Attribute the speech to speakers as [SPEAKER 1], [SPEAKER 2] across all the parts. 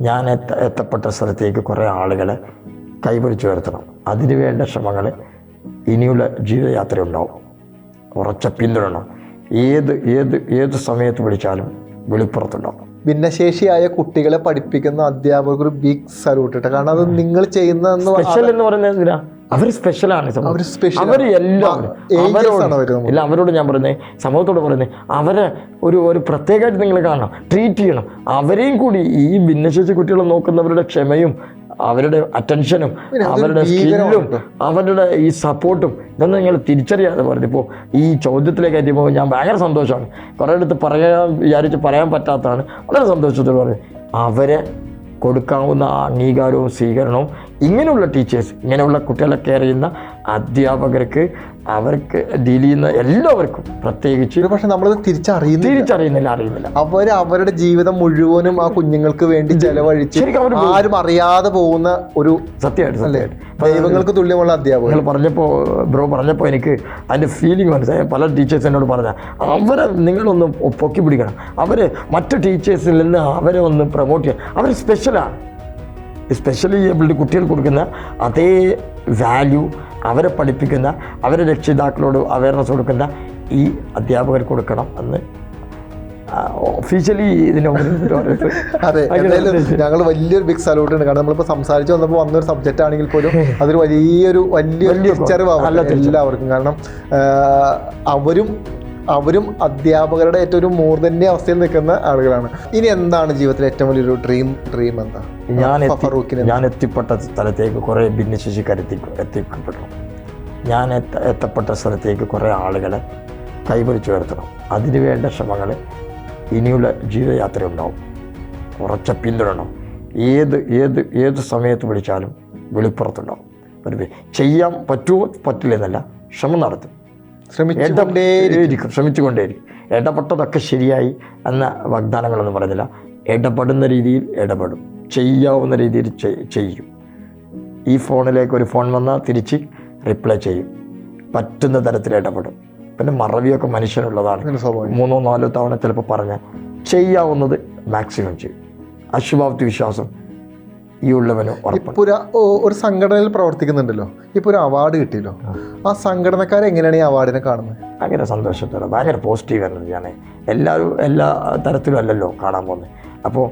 [SPEAKER 1] ഞാൻ എത്ത എത്തപ്പെട്ട സ്ഥലത്തേക്ക് കുറേ ആളുകളെ കൈപിടിച്ച് വരുത്തണം അതിനുവേണ്ട ശ്രമങ്ങൾ ഇനിയുള്ള ജീവിതയാത്ര ഉണ്ടാവും ഉറച്ച പിന്തുണ ഏത് ഏത് ഏത് സമയത്ത് വിളിച്ചാലും വെളിപ്പുറത്തുണ്ടാവും.
[SPEAKER 2] ഭിന്നശേഷിയായ കുട്ടികളെ പഠിപ്പിക്കുന്ന അധ്യാപകർ ബിഗ് സല്യൂട്ട് കാരണം അത് നിങ്ങൾ ചെയ്യുന്ന
[SPEAKER 1] സ്പെഷ്യൽ എന്ന് പറയുന്നത് എന്തിനാ? അവർ സ്പെഷ്യലാണ് അവർ എല്ലാവരും. ഇല്ല അവരോട് ഞാൻ പറയുന്നത് സമൂഹത്തോട് പറയുന്നത് അവരെ ഒരു ഒരു പ്രത്യേകമായിട്ട് നിങ്ങൾ കാണണം. ട്രീറ്റ് ചെയ്യണം. അവരെയും കൂടി ഈ ഭിന്നശേഷി കുട്ടികളെ നോക്കുന്നവരുടെ ക്ഷമയും അവരുടെ അറ്റൻഷനും അവരുടെ സ്കില്ലും അവരുടെ ഈ സപ്പോർട്ടും ഇതൊന്നും നിങ്ങൾ തിരിച്ചറിയാതെ പറഞ്ഞു ഇപ്പോൾ ഈ ചോദ്യത്തിലേക്ക് എത്തിയപ്പോൾ ഞാൻ ഭയങ്കര സന്തോഷമാണ്. കുറേ അടുത്ത് പറയാൻ വിചാരിച്ച് പറയാൻ പറ്റാത്തതാണ്. വളരെ സന്തോഷത്തോട് പറഞ്ഞു. അവരെ കൊടുക്കാവുന്ന അംഗീകാരവും സ്വീകരണവും ഇങ്ങനെയുള്ള ടീച്ചേഴ്സ് ഇങ്ങനെയുള്ള കുട്ടികളെ കെയർ ചെയ്യുന്ന അധ്യാപകർക്ക് അവർക്ക് ഡീൽ ചെയ്യുന്ന എല്ലാവർക്കും പ്രത്യേകിച്ച്
[SPEAKER 2] പക്ഷെ നമ്മളത് തിരിച്ചറിയുന്നില്ല.
[SPEAKER 1] തിരിച്ചറിയുന്നില്ല അറിയുന്നില്ല.
[SPEAKER 2] അവർ അവരുടെ ജീവിതം മുഴുവനും ആ കുഞ്ഞുങ്ങൾക്ക് വേണ്ടി ചെലവഴിച്ച് ആരും അറിയാതെ പോകുന്ന ഒരു
[SPEAKER 1] സത്യമായിട്ട് സത്യമായിട്ട്.
[SPEAKER 2] ദൈവങ്ങൾക്ക് തുല്യമുള്ള അധ്യാപകർ.
[SPEAKER 1] പറഞ്ഞപ്പോൾ ബ്രോ പറഞ്ഞപ്പോൾ എനിക്ക് അതിന്റെ ഫീലിംഗ് മനസ്സിലായി. പല ടീച്ചേഴ്സ് എന്നോട് പറഞ്ഞ അവരെ നിങ്ങളൊന്ന് പൊക്കി പിടിക്കണം. അവർ മറ്റു ടീച്ചേഴ്സിൽ നിന്ന് അവരെ ഒന്ന് പ്രൊമോട്ട് ചെയ്യണം അവർ സ്പെഷ്യലാണ് സ്പെഷ്യലി ഏബിൾഡ് കുട്ടികൾ കൊടുക്കുന്ന അതേ വാല്യൂ അവരെ പഠിപ്പിക്കുന്ന അവരെ രക്ഷിതാക്കളോട് അവയർനെസ് കൊടുക്കുന്ന ഈ അധ്യാപകർ കൊടുക്കണം എന്ന് ഒഫീഷ്യലി ഇതിനെ
[SPEAKER 2] അതെ എന്തായാലും ഞങ്ങൾ വലിയൊരു ബിഗ് സല്യൂട്ട് ഉണ്ട്. കാരണം നമ്മളിപ്പോൾ സംസാരിച്ച് വന്നപ്പോൾ വന്നൊരു സബ്ജക്റ്റ് ആണെങ്കിൽ പോലും അതൊരു വലിയൊരു വലിയൊരു
[SPEAKER 1] വലിയ
[SPEAKER 2] തിരിച്ചറിവാണ് എല്ലാവർക്കും. കാരണം അവരും അവരും അധ്യാപകരുടെ ഏറ്റവും ഒരു മൂർധന്യ അവസ്ഥയിൽ നിൽക്കുന്ന ആളുകളാണ്. ഇനി എന്താണ് ജീവിതത്തിലെ ഏറ്റവും വലിയൊരു ഡ്രീം ഡ്രീം എന്താ?
[SPEAKER 1] ഞാൻ
[SPEAKER 2] ഫറൂഖിന്
[SPEAKER 1] ഞാൻ എത്തിപ്പെട്ട സ്ഥലത്തേക്ക് കുറേ ഭിന്നശേഷിക്കാരെത്തി എത്തിക്കപ്പെടണം ഞാൻ എത്ത എത്തപ്പെട്ട സ്ഥലത്തേക്ക് കുറേ ആളുകളെ കൈപിടിച്ചു വരുത്തണം അതിന് വേണ്ട ശ്രമങ്ങൾ ഇനിയുള്ള ജീവിതയാത്ര ഉണ്ടാവും കുറച്ച് പിന്തുടരണം. ഏത് ഏത് ഏത് സമയത്ത് വിളിച്ചാലും വെളിപ്പുറത്തുണ്ടാവും. ഒരു ചെയ്യാൻ പറ്റുമോ? പറ്റില്ല എന്നല്ല ശ്രമം നടത്തും.
[SPEAKER 2] ശ്രമിച്ചുകൊണ്ടേ
[SPEAKER 1] ഇരിക്കും ശ്രമിച്ചുകൊണ്ടേയിരിക്കും. ഇടപെട്ടതൊക്കെ ശരിയായി എന്ന വാഗ്ദാനങ്ങളൊന്നും പറഞ്ഞില്ല ഇടപെടുന്ന രീതിയിൽ ഇടപെടും ചെയ്യാവുന്ന രീതിയിൽ ചെയ്യും. ഈ ഫോണിലേക്ക് ഒരു ഫോൺ വന്നാൽ തിരിച്ച് റിപ്ലൈ ചെയ്യും. പറ്റുന്ന തരത്തിൽ ഇടപെടും പിന്നെ മറവിയൊക്കെ മനുഷ്യനുള്ളതാണ്. മൂന്നോ നാലോ തവണ ചിലപ്പോൾ പറഞ്ഞാൽ ചെയ്യാവുന്നത് മാക്സിമം ചെയ്യും. അശുഭാപ്തി വിശ്വാസം ഈ ഉള്ളവന് ഉറപ്പാണ്.
[SPEAKER 2] ഇപ്പൊ ഒരു സംഘടനയിൽ പ്രവർത്തിക്കുന്നുണ്ടല്ലോ. ഇപ്പൊ ഒരു അവാർഡ് കിട്ടിയല്ലോ. ആ. സംഘടനക്കാരെ എങ്ങനെയാണ് ഈ അവാർഡിനെ കാണുന്നത്?
[SPEAKER 1] ഭയങ്കര സന്തോഷത്തോടെ ഭയങ്കര പോസിറ്റീവ് എനർജിയാണ് എല്ലാവരും എല്ലാ തരത്തിലും അല്ലല്ലോ കാണാൻ പോകുന്നത് അപ്പോൾ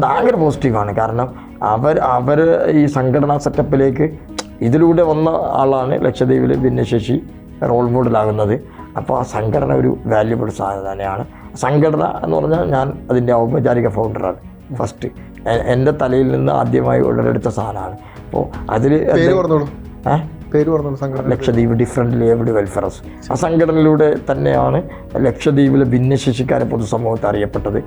[SPEAKER 1] ഭയങ്കര പോസിറ്റീവാണ് കാരണം അവർ അവർ ഈ സംഘടനാ സെറ്റപ്പിലേക്ക് ഇതിലൂടെ വന്ന ആളാണ് ലക്ഷദ്വീപിൽ ഭിന്നശേഷി റോൾ മോഡലാകുന്നത് അപ്പോൾ ആ സംഘടന ഒരു വാല്യുബിൾ സാധനം തന്നെയാണ് സംഘടന എന്ന് പറഞ്ഞാൽ ഞാൻ അതിന്റെ ഔപചാരിക ഫൗണ്ടറാണ് ഫസ്റ്റ് എന്റെ തലയിൽ നിന്ന് ആദ്യമായി ഉടലെടുത്ത സാധനമാണ് അപ്പോൾ അതിൽ
[SPEAKER 2] പേര് പറഞ്ഞോളൂ. സംഘടന
[SPEAKER 1] ലക്ഷദ്വീപ് ഡിഫറെന്റ് ലേബിൾഡ് വെൽഫെയർസ് ആ സംഘടനയിലൂടെ തന്നെയാണ് ലക്ഷദ്വീപിലെ ഭിന്നശേഷിക്കാരെ പൊതുസമൂഹത്തെ അറിയപ്പെട്ടത്.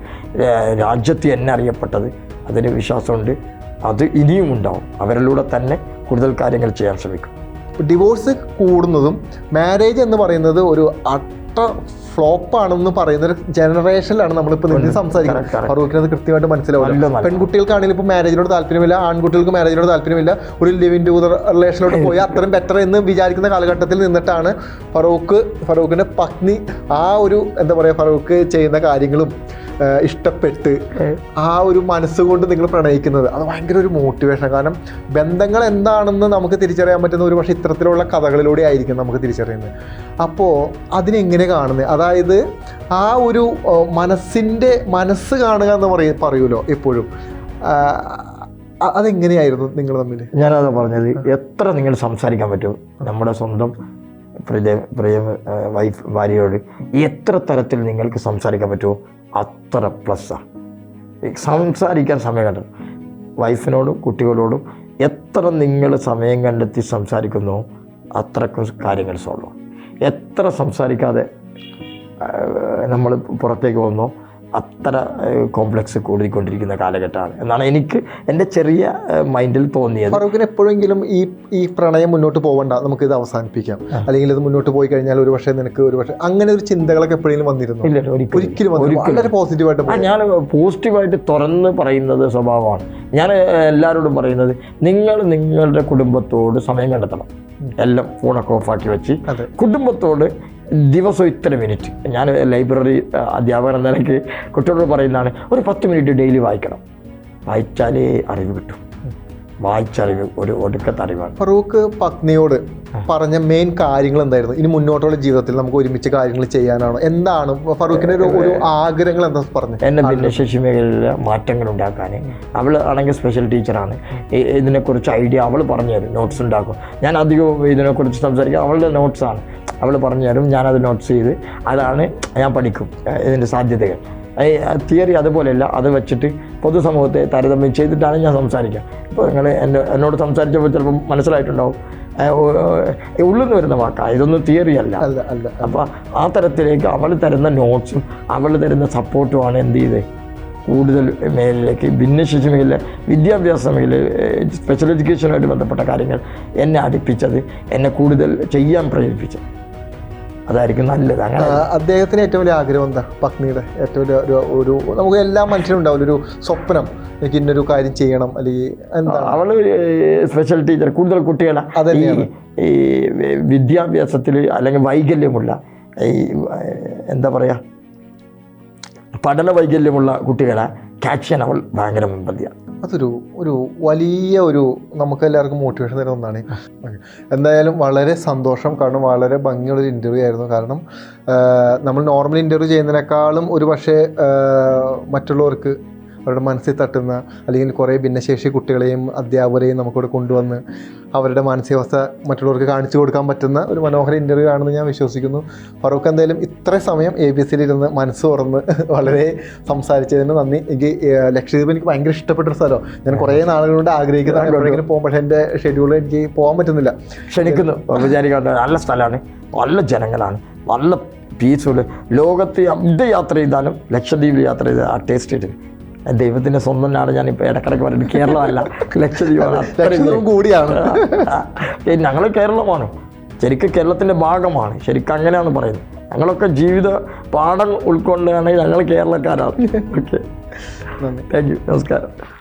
[SPEAKER 1] രാജ്യത്ത് എന്നെ അറിയപ്പെട്ടത്. അതിന് വിശ്വാസമുണ്ട്. അത് ഇനിയും ഉണ്ടാവും. അവരിലൂടെ തന്നെ കൂടുതൽ കാര്യങ്ങൾ ചെയ്യാൻ ശ്രമിക്കും.
[SPEAKER 2] ഡിവോഴ്സ് കൂടുന്നതും മാരേജ് എന്ന് പറയുന്നത് ഒരു അട്ട ഫ്ലോപ്പ് ആണെന്ന് പറയുന്ന ഒരു ജനറേഷനിലാണ് നമ്മളിപ്പോൾ നിന്ന് സംസാരിക്കുന്നത്. ഫറൂഖിന് അത് കൃത്യമായിട്ട് മനസ്സിലാവില്ല. പെൺകുട്ടികൾക്കാണെങ്കിൽ ഇപ്പോൾ മാരേജിനോട് താല്പര്യമില്ല ആൺകുട്ടികൾക്ക് മാരേജിനോട് താല്പര്യമില്ല ഒരു ലിവിൻ ടു റിലേഷനിലോട്ട് പോയി അത്രയും ബെറ്റർ എന്ന് വിചാരിക്കുന്ന കാലഘട്ടത്തിൽ നിന്നിട്ടാണ് ഫറൂഖ് ഫറൂഖിന്റെ പത്നി ആ ഒരു എന്താ പറയുക ഫറൂഖ് ചെയ്യുന്ന കാര്യങ്ങളും ഇഷ്ടപ്പെട്ട് ആ ഒരു മനസ്സുകൊണ്ട് നിങ്ങൾ പ്രണയിക്കുന്നത്. അത് ഭയങ്കര ഒരു മോട്ടിവേഷൻ കാരണം ബന്ധങ്ങൾ എന്താണെന്ന് നമുക്ക് തിരിച്ചറിയാൻ പറ്റുന്ന ഒരു പക്ഷേ ഇത്തരത്തിലുള്ള കഥകളിലൂടെ ആയിരിക്കും നമുക്ക് തിരിച്ചറിയുന്നത്. അപ്പോൾ അതിനെങ്ങനെ കാണുന്നത് അതായത് ആ ഒരു മനസ്സിന്റെ മനസ്സ് കാണുക എന്ന് പറയ പറയൂലോ എപ്പോഴും. അതെങ്ങനെയായിരുന്നു നിങ്ങൾ തമ്മിൽ
[SPEAKER 1] ഞാനത് പറഞ്ഞത്. എത്ര നിങ്ങൾ സംസാരിക്കാൻ പറ്റും? നമ്മുടെ സ്വന്തം പ്രിയ പ്രിയ വൈഫ് ഭാര്യയോട് എത്ര തരത്തിൽ നിങ്ങൾക്ക് സംസാരിക്കാൻ പറ്റുമോ അത്ര പ്ലസ്സാണ് സംസാരിക്കാൻ സമയം കണ്ടെത്തും വൈഫിനോടും കുട്ടികളോടും എത്ര നിങ്ങൾ സമയം കണ്ടെത്തി സംസാരിക്കുന്നു അത്രക്കും കാര്യങ്ങൾ സോൾവ് എത്ര സംസാരിക്കാതെ നമ്മൾ പുറത്തേക്ക് പോകുന്നോ അത്ര കോംപ്ലക്സ് കൂടിക്കൊണ്ടിരിക്കുന്ന കാലഘട്ടമാണ്. എന്നാണ് എനിക്ക് എന്റെ ചെറിയ മൈൻഡിൽ തോന്നിയത്.
[SPEAKER 2] ഫറൂഖിന് എപ്പോഴെങ്കിലും ഈ ഈ പ്രണയം മുന്നോട്ട് പോകണ്ട നമുക്ക് ഇത് അവസാനിപ്പിക്കാം അല്ലെങ്കിൽ ഇത് മുന്നോട്ട് പോയി കഴിഞ്ഞാൽ ഒരു പക്ഷേ നിനക്ക് ഒരു പക്ഷേ അങ്ങനെ ഒരു ചിന്തകളൊക്കെ എപ്പോഴെങ്കിലും വന്നിരുന്നു?
[SPEAKER 1] ഇല്ല ഒരിക്കലും
[SPEAKER 2] വളരെ പോസിറ്റീവായിട്ട്
[SPEAKER 1] ഞാൻ പോസിറ്റീവായിട്ട് തുറന്ന് പറയുന്നത് സ്വഭാവമാണ്. ഞാൻ എല്ലാവരോടും പറയുന്നത് നിങ്ങൾ നിങ്ങളുടെ കുടുംബത്തോട് സമയം കണ്ടെത്തണം. എല്ലാം ഫോണൊക്കെ ഓഫാക്കി വെച്ച്. കുടുംബത്തോട് ദിവസം ഇത്ര മിനിറ്റ് ഞാൻ ലൈബ്രറി അധ്യാപകൻ എന്ന നിലയ്ക്ക് കുട്ടികളോട് പറയുന്നതാണ് ഒരു പത്ത് മിനിറ്റ് ഡെയിലി വായിക്കണം. വായിച്ചാലേ അറിവ് കിട്ടും. വായിച്ചറിവ് ഒരു ഒടുക്കത്തെ അറിവാണ്.
[SPEAKER 2] ഫറൂഖ് പത്നിയോട് പറഞ്ഞ മെയിൻ കാര്യങ്ങൾ എന്തായിരുന്നു? ഇനി മുന്നോട്ടുള്ള ജീവിതത്തിൽ നമുക്ക് ഒരുമിച്ച് കാര്യങ്ങൾ ചെയ്യാനാണോ? എന്താണ്? ഫറൂഖിന്റെ ഒരു ഒരു ആഗ്രഹങ്ങൾ എന്താ പറഞ്ഞു?
[SPEAKER 1] എന്നെ ഭിന്നശേഷി മേഖലയിൽ മാറ്റങ്ങൾ ഉണ്ടാക്കാൻ. അവൾ ആണെങ്കിൽ സ്പെഷ്യൽ ടീച്ചറാണ് ഇതിനെക്കുറിച്ച് ഐഡിയ അവൾ പറഞ്ഞു തരും. നോട്ട്സ് ഉണ്ടാക്കും. ഞാൻ അധികവും ഇതിനെക്കുറിച്ച് സംസാരിക്കുക അവളുടെ നോട്ട്സാണ് അവൾ പറഞ്ഞു തരും ഞാനത് നോട്ട്സ് ചെയ്ത്. അതാണ് ഞാൻ പഠിക്കും ഇതിന്റെ സാധ്യതകൾ. തിയറി അതുപോലെയല്ല അത് വെച്ചിട്ട് പൊതുസമൂഹത്തെ താരതമ്യം ചെയ്തിട്ടാണ് ഞാൻ സംസാരിക്കുക. ഇപ്പോൾ നിങ്ങൾ എന്റെ എന്നോട് സംസാരിച്ചപ്പോൾ ചിലപ്പോൾ മനസ്സിലായിട്ടുണ്ടാവും ഉള്ളിൽ നിന്ന് വരുന്ന വാക്കാണ് ഇതൊന്നും തിയറി അല്ല.
[SPEAKER 2] അല്ല അല്ല
[SPEAKER 1] അപ്പോൾ ആ തരത്തിലേക്ക് അവൾ തരുന്ന നോട്ട്സും അവൾ തരുന്ന സപ്പോർട്ടുമാണ് എന്ത് ചെയ്തത് കൂടുതൽ മേഖലയിലേക്ക് ഭിന്നശേഷി മേഖല വിദ്യാഭ്യാസ മേഖല സ്പെഷ്യൽ എഡ്യൂക്കേഷനുമായിട്ട് ബന്ധപ്പെട്ട കാര്യങ്ങൾ എന്നെ അടുപ്പിച്ചത് എന്നെ കൂടുതൽ ചെയ്യാൻ പ്രേരിപ്പിച്ചത്. അതായിരിക്കും നല്ലത്. അങ്ങനെ
[SPEAKER 2] അദ്ദേഹത്തിന് ഏറ്റവും വലിയ ആഗ്രഹം എന്താ? പത്നിയുടെ ഏറ്റവും വലിയ ഒരു ഒരു നമുക്ക് എല്ലാ മനുഷ്യനും ഉണ്ടാവില്ല. ഒരു സ്വപ്നം എനിക്ക് ഇന്നൊരു കാര്യം ചെയ്യണം. അല്ലെങ്കിൽ എന്താ
[SPEAKER 1] അവൾ സ്പെഷ്യൽ ടീച്ചർ കൂടുതൽ കുട്ടികളെ. ഈ ഈ വിദ്യാഭ്യാസത്തിൽ അല്ലെങ്കിൽ വൈകല്യമുള്ള ഈ എന്താ പറയുക പഠന വൈകല്യമുള്ള കുട്ടികളെ. ക്യാച്ച് അവൾ ഭയങ്കര മുൻപന്തിയാണ്
[SPEAKER 2] അതൊരു ഒരു വലിയ ഒരു നമുക്ക് എല്ലാവർക്കും മോട്ടിവേഷൻ തരുന്ന ഒന്നാണ്. എന്തായാലും വളരെ സന്തോഷം കാരണം വളരെ ഭംഗിയുള്ളൊരു ഇന്റർവ്യൂ ആയിരുന്നു. കാരണം നമ്മൾ നോർമൽ ഇന്റർവ്യൂ ചെയ്യുന്നതിനേക്കാളും ഒരു പക്ഷേ മറ്റുള്ളവർക്ക് അവരുടെ മനസ്സിൽ തട്ടുന്ന അല്ലെങ്കിൽ കുറേ ഭിന്നശേഷി കുട്ടികളെയും അധ്യാപകരെയും നമുക്കിവിടെ കൊണ്ടുവന്ന് അവരുടെ മാനസികാവസ്ഥ മറ്റുള്ളവർക്ക് കാണിച്ചു കൊടുക്കാൻ പറ്റുന്ന ഒരു മനോഹര ഇന്റർവ്യൂ ആണെന്ന് ഞാൻ വിശ്വസിക്കുന്നു. ഫറൂഖ് എന്തായാലും ഇത്ര സമയം എ ബി സിയിൽ ഇരുന്ന് മനസ്സ് തുറന്ന് വളരെ സംസാരിച്ചതിന് നന്ദി. എനിക്ക് ലക്ഷദ്വീപ് എനിക്ക് ഭയങ്കര ഇഷ്ടപ്പെട്ട ഒരു സ്ഥലം ഞാൻ കുറേ നാളുകളുണ്ട് ആഗ്രഹിക്കുന്നതാണ് എപ്പോഴെങ്കിലും പോകും പക്ഷേ എന്റെ ഷെഡ്യൂളിൽ എനിക്ക് പോകാൻ പറ്റുന്നില്ല.
[SPEAKER 1] ക്ഷണിക്കുന്നു. വിചാരിക്കാണ്ട് നല്ല സ്ഥലമാണ് നല്ല ജനങ്ങളാണ് നല്ല പീസ്ഫുൾ ലോകത്ത് എന്ത് യാത്ര ചെയ്താലും ലക്ഷദ്വീപിൽ യാത്ര ചെയ്താൽ ആ ടേസ്റ്റ് ദൈവത്തിന്റെ സ്വന്തം നാട് ഞാനിപ്പോൾ ഇടക്കിടക്ക് പറയുന്നത് കേരളമല്ല. ലക്ഷദ്വീപാണ്.
[SPEAKER 2] കൂടിയാണ്.
[SPEAKER 1] ഞങ്ങൾ കേരളമാണ്. ശരിക്കും കേരളത്തിന്റെ ഭാഗമാണ്. ശരിക്കും അങ്ങനെയാണ് പറയുന്നത്. ഞങ്ങളൊക്കെ ജീവിത പാഠം ഉൾക്കൊണ്ടാണ് ഞങ്ങൾ കേരളക്കാരാണ്. ഓക്കെ താങ്ക് യു നമസ്കാരം.